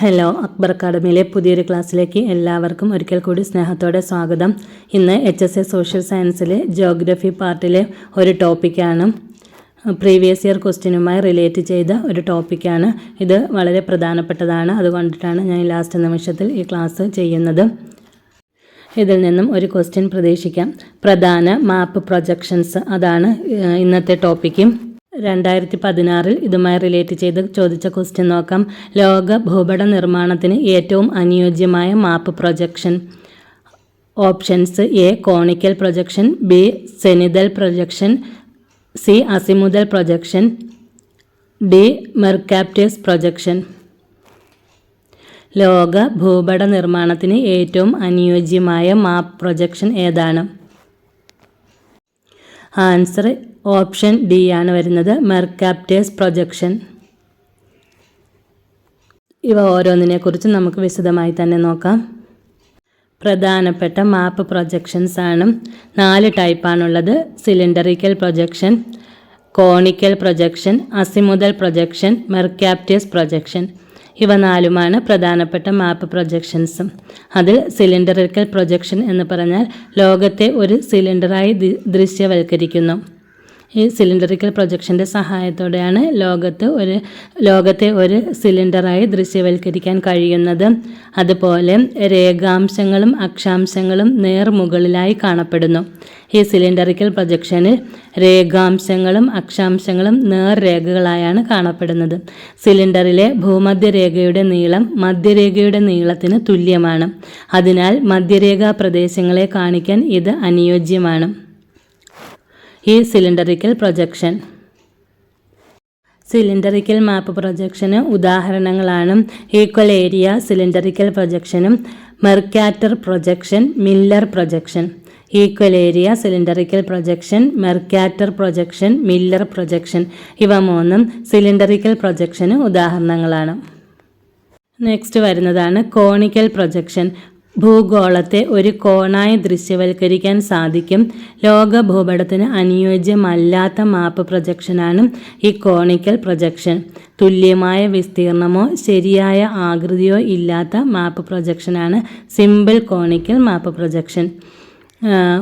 Hello Akbar അക്കാഡമിയിലെ പുതിയൊരു ക്ലാസ്സിലേക്ക് എല്ലാവർക്കും ഒരിക്കൽ കൂടി സ്നേഹത്തോടെ സ്വാഗതം. ഇന്ന് എച്ച് എസ് എ സോഷ്യൽ സയൻസിലെ ജോഗ്രഫി പാർട്ടിലെ ഒരു ടോപ്പിക്കാണ്. പ്രീവിയസ് ഇയർ ക്വസ്റ്റ്യനുമായി റിലേറ്റ് ചെയ്ത ഒരു ടോപ്പിക്കാണ്. ഇത് വളരെ പ്രധാനപ്പെട്ടതാണ്. അതുകൊണ്ടിട്ടാണ് ഞാൻ ലാസ്റ്റ് നിമിഷത്തിൽ ഈ ക്ലാസ് ചെയ്യുന്നത്. ഇതിൽ നിന്നും ഒരു ക്വസ്റ്റ്യൻ പ്രതീക്ഷിക്കാം. പ്രധാന മാപ്പ് പ്രൊജക്ഷൻസ് അതാണ് ഇന്നത്തെ ടോപ്പിക്ക്. രണ്ടായിരത്തി പതിനാറിൽ ഇതുമായി റിലേറ്റ് ചെയ്ത് ചോദിച്ച ക്വസ്റ്റ്യൻ നോക്കാം. ലോക ഭൂപട നിർമ്മാണത്തിന് ഏറ്റവും അനുയോജ്യമായ map projection options A conical projection B zenithal projection C azimuthal projection D Mercator's projection. ലോക ഭൂപട നിർമ്മാണത്തിന് ഏറ്റവും അനുയോജ്യമായ മാപ്പ് പ്രൊജക്ഷൻ ഏതാണ്? ആൻസർ ഓപ്ഷൻ ഡി ആണ് വരുന്നത്. മെർക്കാപ്റ്റേഴ്സ് പ്രൊജക്ഷൻ ഇവ ഓരോന്നിനെക്കുറിച്ച് നമുക്ക് വിശദമായി തന്നെ നോക്കാം. പ്രധാനപ്പെട്ട മാപ്പ് പ്രൊജക്ഷൻസ് ആണ്. നാല് ടൈപ്പാണുള്ളത് cylindrical projection conical projection azimuthal projection Mercator's projection ഇവ നാലുമാണ് പ്രധാനപ്പെട്ട മാപ്പ് പ്രൊജക്ഷൻസ് അതിൽ സിലിണ്ടറിക്കൽ പ്രൊജക്ഷൻ എന്ന് പറഞ്ഞാൽ ലോകത്തെ ഒരു സിലിണ്ടറായി ദൃശ്യവൽക്കരിക്കുന്നു. ഈ സിലിണ്ടറിക്കൽ പ്രൊജക്ഷന്റെ സഹായത്തോടെയാണ് ലോകത്ത് ഒരു ലോകത്തെ ഒരു സിലിണ്ടറായി ദൃശ്യവൽക്കരിക്കാൻ കഴിയുന്നത്. അതുപോലെ രേഖാംശങ്ങളും അക്ഷാംശങ്ങളും നേർമുകളിലായി കാണപ്പെടുന്നു. ഈ സിലിണ്ടറിക്കൽ പ്രൊജക്ഷനിൽ രേഖാംശങ്ങളും അക്ഷാംശങ്ങളും നേർ രേഖകളായാണ് കാണപ്പെടുന്നത്. സിലിണ്ടറിലെ ഭൂമധ്യരേഖയുടെ നീളം മധ്യരേഖയുടെ നീളത്തിന് തുല്യമാണ്. അതിനാൽ മധ്യരേഖാ പ്രദേശങ്ങളെ കാണിക്കാൻ ഇത് അനുയോജ്യമാണ്. ഈ സിലിണ്ടറിക്കൽ പ്രൊജക്ഷൻ സിലിണ്ടറിക്കൽ മാപ്പ് പ്രൊജക്ഷന് ഉദാഹരണങ്ങളാണ്. Equal area cylindrical പ്രൊജക്ഷനും Mercator projection Miller projection equal area cylindrical projection Mercator projection Miller projection ഇവ മൂന്നും സിലിണ്ടറിക്കൽ പ്രൊജക്ഷന് ഉദാഹരണങ്ങളാണ്. നെക്സ്റ്റ് വരുന്നതാണ് കോണിക്കൽ പ്രൊജക്ഷൻ ഭൂഗോളത്തെ ഒരു കോണായി ദൃശ്യവൽക്കരിക്കാൻ സാധിക്കും. ലോക ഭൂപടത്തിന് അനുയോജ്യമല്ലാത്ത മാപ്പ് പ്രൊജക്ഷനാണ് ഈ കോണിക്കൽ പ്രൊജക്ഷൻ. തുല്യമായ വിസ്തീർണമോ ശരിയായ ആകൃതിയോ ഇല്ലാത്ത മാപ്പ് പ്രൊജക്ഷനാണ് സിമ്പിൾ കോണിക്കൽ മാപ്പ് പ്രൊജക്ഷൻ.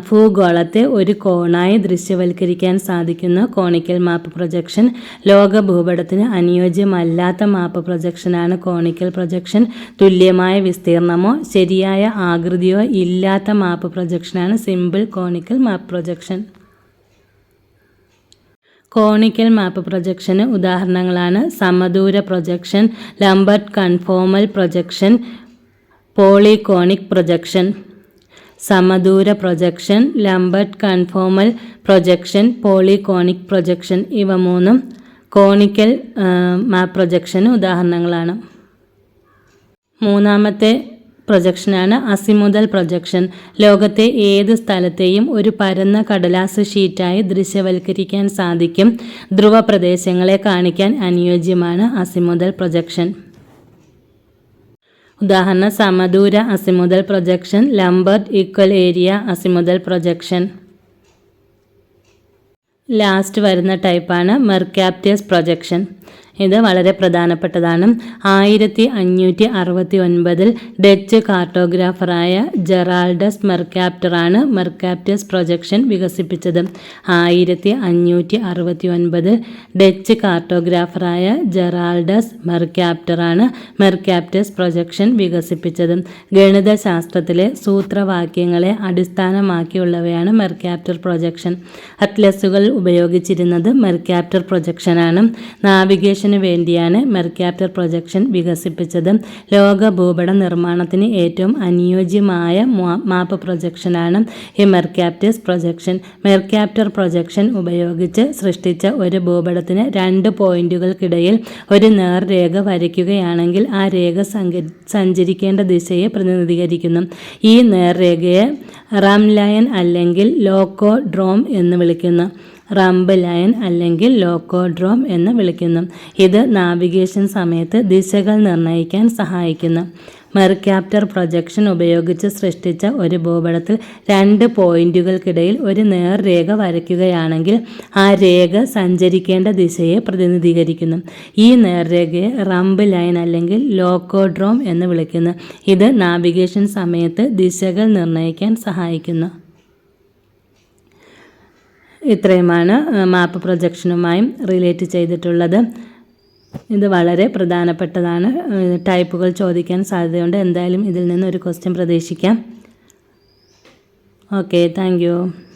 ഭൂഗോളത്തെ ഒരു കോണായി ദൃശ്യവൽക്കരിക്കാൻ സാധിക്കുന്ന കോണിക്കൽ മാപ്പ് പ്രൊജക്ഷൻ. ലോക ഭൂപടത്തിന് അനുയോജ്യമല്ലാത്ത മാപ്പ് പ്രൊജക്ഷനാണ് കോണിക്കൽ പ്രൊജക്ഷൻ. തുല്യമായ വിസ്തീർണമോ ശരിയായ ആകൃതിയോ ഇല്ലാത്ത map പ്രൊജക്ഷനാണ് simple conical map projection. Conical map പ്രൊജക്ഷന് ഉദാഹരണങ്ങളാണ് സമദൂര projection Lambert conformal projection polyconic projection. സമദൂര projection Lambert conformal projection polyconic projection ഇവ മൂന്നും കോണിക്കൽ മാപ്പ് പ്രൊജക്ഷന് ഉദാഹരണങ്ങളാണ്. മൂന്നാമത്തെ പ്രൊജക്ഷനാണ് അസിമുതൽ പ്രൊജക്ഷൻ ലോകത്തെ ഏത് സ്ഥലത്തെയും ഒരു പരന്ന കടലാസ് ഷീറ്റായി ദൃശ്യവൽക്കരിക്കാൻ സാധിക്കും. ധ്രുവ പ്രദേശങ്ങളെ കാണിക്കാൻ അനുയോജ്യമാണ് അസിമുതൽ പ്രൊജക്ഷൻ ഉദാഹരണം സമദൂര azimuthal projection Lambert equal area azimuthal projection. Last വരുന്ന ടൈപ്പാണ് മെർക്യാപ്റ്റിയസ് പ്രൊജക്ഷൻ. ഇത് വളരെ പ്രധാനപ്പെട്ടതാണ്. ആയിരത്തി അഞ്ഞൂറ്റി അറുപത്തി ഒൻപതിൽ ഡച്ച് കാർട്ടോഗ്രാഫറായ ജെറാൾഡസ് മെർക്കാപ്റ്ററാണ് മെർക്കാപ്റ്റസ് പ്രൊജക്ഷൻ വികസിപ്പിച്ചത്. ആയിരത്തി അഞ്ഞൂറ്റി അറുപത്തി ഒൻപതിൽ ഡച്ച് കാർട്ടോഗ്രാഫറായ ജെറാൾഡസ് മെർക്കാപ്റ്ററാണ് മെർക്കാപ്റ്റസ് പ്രൊജക്ഷൻ വികസിപ്പിച്ചത്. ഗണിതശാസ്ത്രത്തിലെ സൂത്രവാക്യങ്ങളെ അടിസ്ഥാനമാക്കിയുള്ളവയാണ് മെർക്കാപ്റ്റർ പ്രൊജക്ഷൻ. അറ്റ്ലസുകൾ ഉപയോഗിച്ചിരുന്നത് മെർക്കാപ്റ്റർ പ്രൊജക്ഷനാണ്. നാവിഗേഷന് വേണ്ടിയാണ് മെർക്കാപ്റ്റർ പ്രൊജക്ഷൻ വികസിപ്പിച്ചത്. ലോക ഭൂപട നിർമ്മാണത്തിന് ഏറ്റവും അനുയോജ്യമായ മാപ്പ് പ്രൊജക്ഷനാണ് ഈ മെർക്കാപ്റ്റേഴ്സ് പ്രൊജക്ഷൻ. മെർക്കാപ്റ്റർ പ്രൊജക്ഷൻ ഉപയോഗിച്ച് സൃഷ്ടിച്ച ഒരു ഭൂപടത്തിന് രണ്ട് പോയിന്റുകൾക്കിടയിൽ ഒരു നേർരേഖ വരയ്ക്കുകയാണെങ്കിൽ ആ രേഖ സഞ്ചരിക്കേണ്ട ദിശയെ പ്രതിനിധീകരിക്കുന്നു. ഈ നേർരേഖയെ റാംലയൻ അല്ലെങ്കിൽ ലോക്കോ ഡ്രോം എന്ന് വിളിക്കുന്നു. റംബ് ലൈൻ അല്ലെങ്കിൽ ലോക്കോഡ്രോം എന്ന് വിളിക്കുന്നു. ഇത് നാവിഗേഷൻ സമയത്ത് ദിശകൾ നിർണയിക്കാൻ സഹായിക്കുന്നു. മെർക്യാപ്റ്റർ പ്രൊജക്ഷൻ ഉപയോഗിച്ച് സൃഷ്ടിച്ച ഒരു ഭൂപടത്തിൽ രണ്ട് പോയിന്റുകൾക്കിടയിൽ ഒരു നേർരേഖ വരയ്ക്കുകയാണെങ്കിൽ ആ രേഖ സഞ്ചരിക്കേണ്ട ദിശയെ പ്രതിനിധീകരിക്കുന്നു. ഈ നേർരേഖയെ റംബ് ലൈൻ അല്ലെങ്കിൽ ലോക്കോഡ്രോം എന്ന് വിളിക്കുന്നു. ഇത് നാവിഗേഷൻ സമയത്ത് ദിശകൾ നിർണയിക്കാൻ സഹായിക്കുന്നു. ഇത്രയുമാണ് മാപ്പ് പ്രൊജക്ഷനുമായും റിലേറ്റ് ചെയ്തിട്ടുള്ളത്. ഇത് വളരെ പ്രധാനപ്പെട്ടതാണ്. ടൈപ്പുകൾ ചോദിക്കാൻ സാധ്യതയുണ്ട്. എന്തായാലും ഇതിൽ നിന്ന് ഒരു ക്വസ്റ്റ്യൻ പ്രതീക്ഷിക്കാം. Okay thank